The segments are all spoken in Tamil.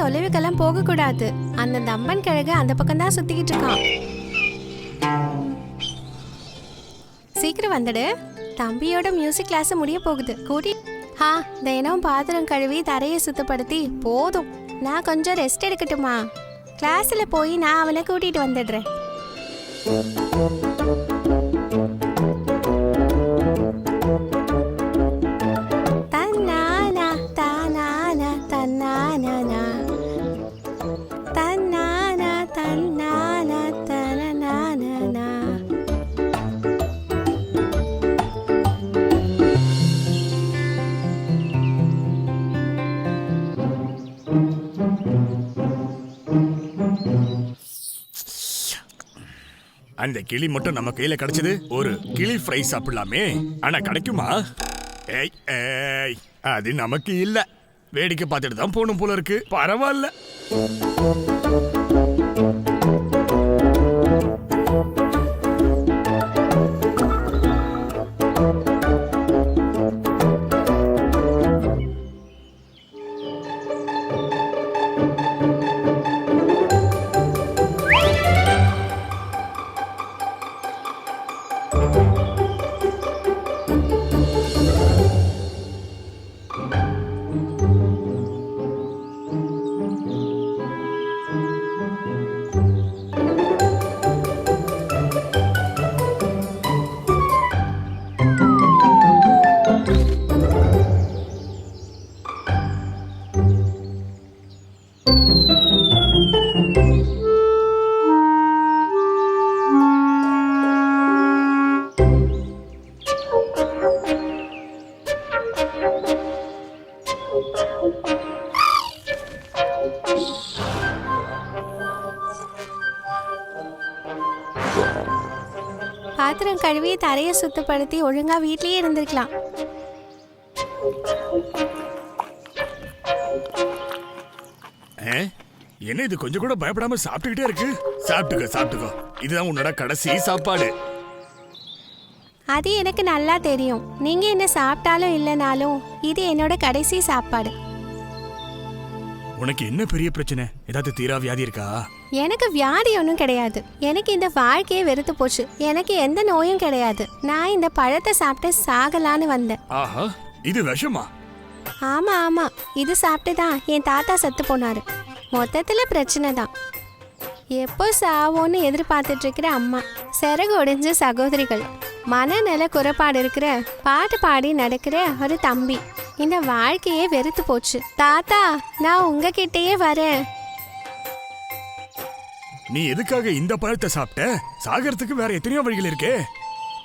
தொலைவுக்கெல்லாம் போக கூடாது அந்த தம்பன் கிழகு அந்த பக்கம் தான் சுத்திக்கிட்டு இருக்கான். சீக்கிரம் வந்துடு. தம்பியோட மியூசிக் கிளாஸ் முடிய போகுது. கூட்டி ஹா தினம் பாத்திரம் கழுவி தரையை சுத்தப்படுத்தி போதும். நான் கொஞ்சம் ரெஸ்ட் எடுக்கட்டுமா? கிளாஸ்ல போய் நான் அவனை கூட்டிட்டு வந்துடுறேன். அந்த கிளி மட்டும் நம்ம கையில கிடைச்சது ஒரு கிளி ஃப்ரை சாப்பிடலாமே. ஆனா கிடைக்குமா? ஏய் ஏய் அது நமக்கு இல்ல. வேடிக்கை பார்த்துட்டு தான் போகணும் போல இருக்கு. பரவாயில்ல. Música பாத்திரம் கழுவி தரையை சுத்தப்படுத்தி ஒழுங்கா வீட்லயே இருந்திருக்கலாம்? என்ன இது? கொஞ்சம் கூட பயப்படாம சாப்பிட்டுக்கிட்டே இருக்கு. சாப்பிட்டுக்கோ சாப்பிட்டுக்கோ. இதுதான் உன்னோட கடைசி சாப்பாடு. அது எனக்கு நல்லா தெரியும். நீங்க என்ன சாப்பிட்டாலும் இல்லைனாலும் இது என்னோட கடைசி சாப்பாடு. உனக்கு என்ன பெரிய பிரச்சனை? ஏதாவது தீரா வியாதி இருக்கா? எனக்கு வியாதி ஒன்றும் கிடையாது. எனக்கு இந்த வாழ்க்கையே வெறுத்து போச்சு. எனக்கு எந்த நோயும் கிடையாது. நான் இந்த பழத்தை சாப்பிட்டு சாகலான்னு வந்தேன். ஆஹா இது விஷமா? ஆமா ஆமா. இது சாப்பிட்டு தான் என் தாத்தா செத்து போனாரு. மொத்தத்துல பிரச்சனை தான். எப்போ சாவோன்னு எதிர்பார்த்துட்டு இருக்கிற அம்மா. சிறகு ஒடிஞ்ச சகோதரிகள். மனநல குறைபாடு இருக்கிற பாட்டு பாடி நடக்கிற ஒரு தம்பி. இந்த வாழ்க்கையே வெறுத்து போச்சு. தாத்தா நான் உங்ககிட்டயே வரேன். நீ எதுக்காக இந்த பழத்தை சாப்பிட்ட? சாகறதுக்கு வேற எத்தனையோ வழிகள் இருக்கே.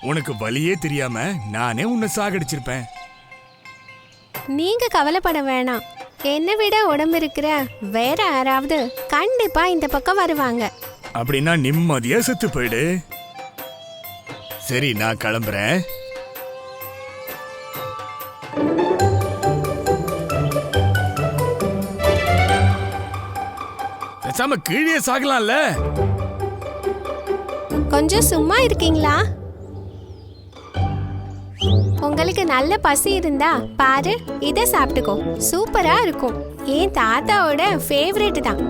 உனக்கு வழியே தெரியாம நானே உன்னை சாகடிச்சிருப்பேன். நீங்க கவலைப்பட வேணாம். என்னை விட உடம்பு இருக்கிற வேற யாராவது கண்டிப்பா இந்த பக்கம் வருவாங்க. அப்படின்னா நிம்மதியா செத்து போயிடு. சரி நான் கிளம்புறேன். பேசாம கீழே சாகலாம்ல. கொஞ்சம் சும்மா இருக்கீங்களா? உங்களுக்கு நல்ல பசி இருந்தா பாரு இத சாப்பிட்டுக்கோ. சூப்பரா இருக்கும். என் தாத்தாவோட ஃபேவரட் தான்.